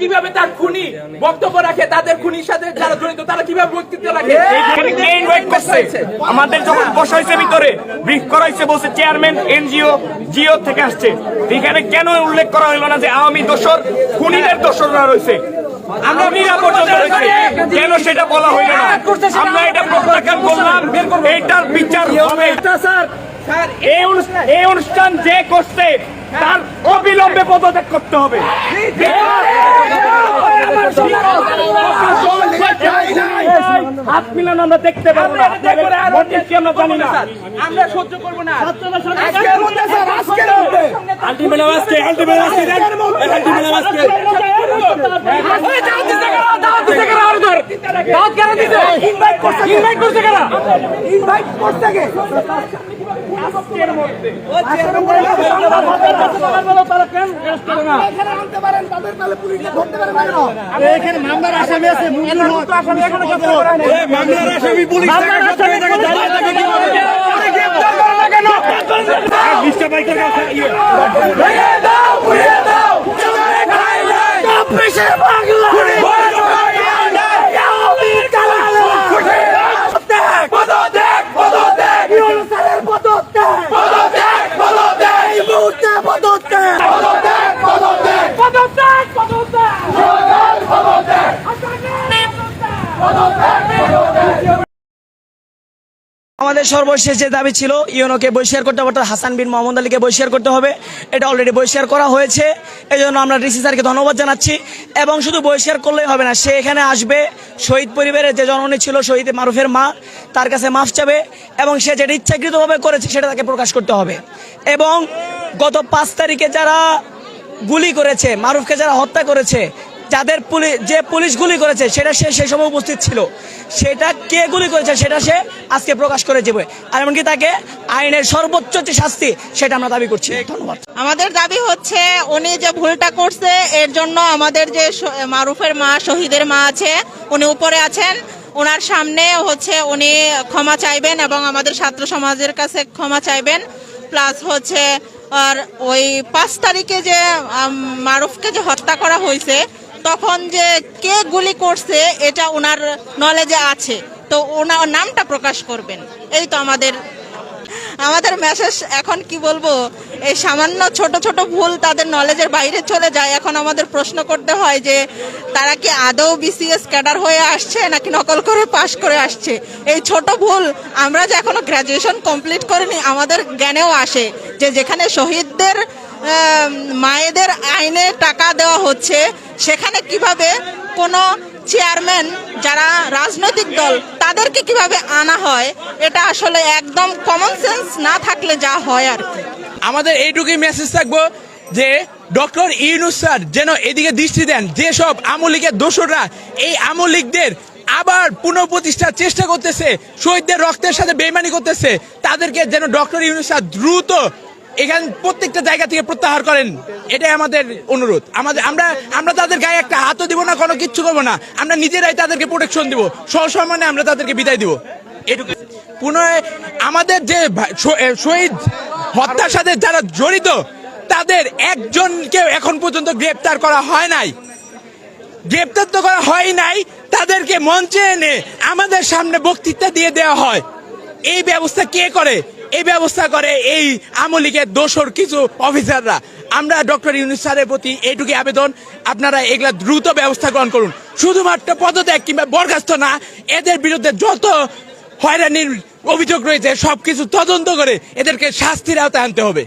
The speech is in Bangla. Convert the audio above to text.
কীভাবে তার খুনি বক্তব্য রাখে তাদের খুনির সাথে যারা জড়িত তারা কীভাবে বক্তব্য রাখে? আমাদের যখন বসাইছে ভিতরে ব্রিফ করাইছে বলছে চেয়ারম্যান এনজিও জিও থেকে আসছে। এখানে কেন উল্লেখ করা হইল না যে আওয়ামী দোসর খুনিদের দোসররা রয়েছে? আমরা নিরাপদ রয়েছে। কেন সেটা বলা হইল না? আমরা এটা প্রত্যাখ্যান করলাম। এইটার বিচার হবে। স্যার এই অনুষ্ঠান যে করছে তার অবিলম্বে পদত্যাগ করতে হবে। হাত মিলানো আমরা দেখতে না। কি আমরা জানি না। আমরা সহ্য করব না। আজকে আলটিমেট আজকে আলটিমেট আজকে মামলার আসামি পুলিশ বিশটা বাইকের কাছে ইয়ে। আমাদের সর্বশেষ যে দাবি ছিল, ইউনোকে বহিষ্কার করতে হবে, অর্থাৎ হাসান বিন মোহাম্মদ আলীকে বহিষ্কার করতে হবে। এটা অলরেডি বহিষ্কার করা হয়েছে। এই জন্য আমরা ডিসি স্যারকে ধন্যবাদ জানাচ্ছি। এবং শুধু বহিষ্কার করলেই হবে না, সে এখানে আসবে। শহীদ পরিবারের যে জননী ছিল, শহীদ মারুফের মা, তার কাছে মাফ চাবে। এবং সে যেটা ইচ্ছাকৃতভাবে করেছে, সেটা তাকে প্রকাশ করতে হবে। এবং গত পাঁচ তারিখে যারা গুলি করেছে, মারুফকে যারা হত্যা করেছে যাদের পুলিশ যে পুলিশ গুলি করেছে, সেটা সে সেই সময় উপস্থিত ছিল। সেটা কে গুলি করেছে, সেটা সে আজকে প্রকাশ করে যাবে আর এমনকি তাকে আইনের সর্বোচ্চ যে শাস্তি, সেটা আমরা দাবি করছি। ধন্যবাদ। আমাদের দাবি হচ্ছে, উনি যে ভুলটা করছে, এর জন্য আমাদের যে মারুফের মা, শহীদের মা আছে, উনি উপরে আছেন। ওনার সামনে হচ্ছে উনি ক্ষমা চাইবেন এবং আমাদের ছাত্র সমাজের কাছে ক্ষমা চাইবেন। প্লাস হচ্ছে, আর ওই পাঁচ তারিখে যে মারুফকে যে হত্যা করা হয়েছে তখন যে কে গুলি করছে, এটা ওনার নলেজে আছে। তো ওনার নামটা প্রকাশ করবেন। এই তো আমাদের আমাদের মেসেজ এখন কি বলব, এই সামান্য ছোট ছোট ভুল তাদের নলেজের বাইরে চলে যায়। এখন আমাদের প্রশ্ন করতে হয় যে, তারা কি আদৌ বিসিএস ক্যাডার হয়ে আসছে নাকি নকল করে পাশ করে আসছে? এই ছোট ভুল আমরা যে এখনও গ্র্যাজুয়েশন কমপ্লিট করিনি, আমাদের জ্ঞানেও আসে যে যেখানে শহীদদের মায়েদের আইনে টাকা দেওয়া হচ্ছে সেখানে কীভাবে কোনো চেয়ারম্যান, যারা রাজনৈতিক দল, তাদেরকে কীভাবে আনা হয়, এটা আসলে একদম কমন সেন্স না থাকলে যা হয় আর কি। আমাদের এইটুকুই মেসেজ থাকব যে, ডক্টর ইউনুস স্যার যেন এদিকে দৃষ্টি দেন যেসব আমলিকের দোসররা এই আমলিকদের আবার পুনঃপ্রতিষ্ঠার চেষ্টা করতেছে, শহীদদের রক্তের সাথে বেইমানি করতেছে, তাদেরকে যেন ডক্টর ইউনুস স্যার দ্রুত এখান প্রত্যেকটা জায়গা থেকে প্রত্যাহার করেন, এটাই আমাদের অনুরোধ। আমাদের আমরা আমরা তাদের গায়ে একটা হাতও দিব না, কোনো কিচ্ছু করব না। আমরা নিজেরাই তাদেরকে প্রোটেকশন দিব। সসম্মানে আমরা তাদেরকে বিদায় দিব। এটুকু পুনরায় আমাদের যে শহীদ হত্যার সাথে যারা জড়িত, তাদের একজনকে এখন পর্যন্ত গ্রেপ্তার করা হয় নাই। গ্রেপ্তার তো করা হয় নাই, তাদেরকে মঞ্চে এনে আমাদের সামনে বক্তৃতা দিয়ে দেওয়া হয়। এই ব্যবস্থা কে করে? এই ব্যবস্থা করে এই আমলিকের দোষর কিছু অফিসাররা। আমরা ডক্টর ইউনুস স্যারের প্রতি এইটুকু আবেদন। আপনারা এগুলা দ্রুত ব্যবস্থা গ্রহণ করুন। শুধুমাত্র পদত্যাগ কিংবা বরখাস্ত না, এদের বিরুদ্ধে যত হয়রানির অভিযোগ রয়েছে, সবকিছু তদন্ত করে এদেরকে শাস্তির আওতায় আনতে হবে।